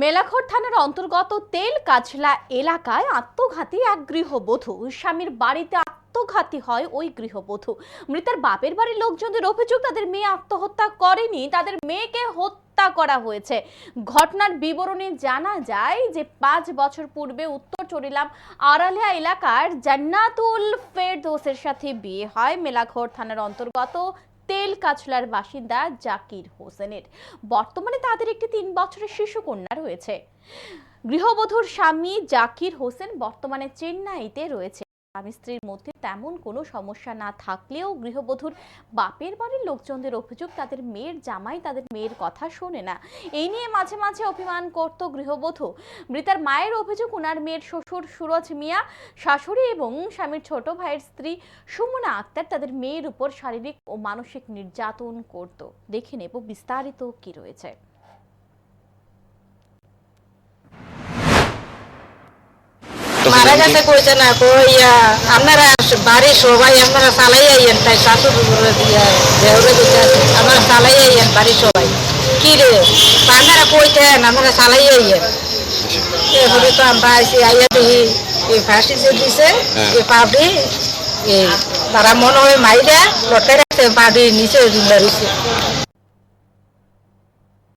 মেলাঘর থানার অন্তর্গত তেল কাছলা এলাকায় আত্মঘাতী এক গৃহবধূ। স্বামীর বাড়িতে আত্মঘাতী হয় ওই গৃহবধূ। মৃতের বাপের বাড়ির লোকজনদের অভিযোগ, তাদের মেয়ে আত্মহত্যা করেনি, তাদের মেয়েকে হত্যা করা হয়েছে। ঘটনার বিবরণে জানা যায় যে পাঁচ বছর পূর্বে উত্তর চরিলাম আড়ালিয়া এলাকার জান্নাতুল ফেরদৌসের সাথে বিয়ে হয়। মেলাঘর থানার অন্তর্গত তেল কাছলার বাসিন্দা জাকির হোসেনের। বর্তমানে তাদের একটি তিন বছরের শিশু কন্যা রয়েছে। গৃহবধূর স্বামী জাকির হোসেন বর্তমানে চেন্নাইতে রয়েছে। স্বামী স্ত্রীর মধ্যে তেমন কোনো সমস্যা না থাকলেও গৃহবধূর বাপের বাড়ির লোকজনদের অভিযোগ তাদের মেয়ের জামাই তাদের মেয়ের কথা শোনে না। এই নিয়ে মাঝে মাঝে অভিমান করত গৃহবধূ। মৃতার মায়ের অভিযোগ ওনার মেয়ের শ্বশুর সুরজ মিয়া, শাশুড়ি এবং স্বামীর ছোট ভাইয়ের স্ত্রী সুমনা আক্তার তাদের মেয়ের উপর শারীরিক ও মানসিক নির্যাতন করত। দেখে নেব বিস্তারিত কি রয়েছে। মারা গেছে কইছে না কইয়া আপনারা বাড়ির সবাই আপনারা চালাই আইয়েন তাই শাশুর দিয়া দেহরে দিতে আপনারা চালাই আইয়েন বাড়ির সবাই। কি রে আপনারা কইতেন আপনারা চালাই আইয়েন? এরপরে তো আমরা আইসি আইয়া দেখি এই ফাঁসি যে দিছে এই পাবড়ি এই তারা মনে হয় মাইরা লটে রাখছে পাবড়ি নিচে রয়েছে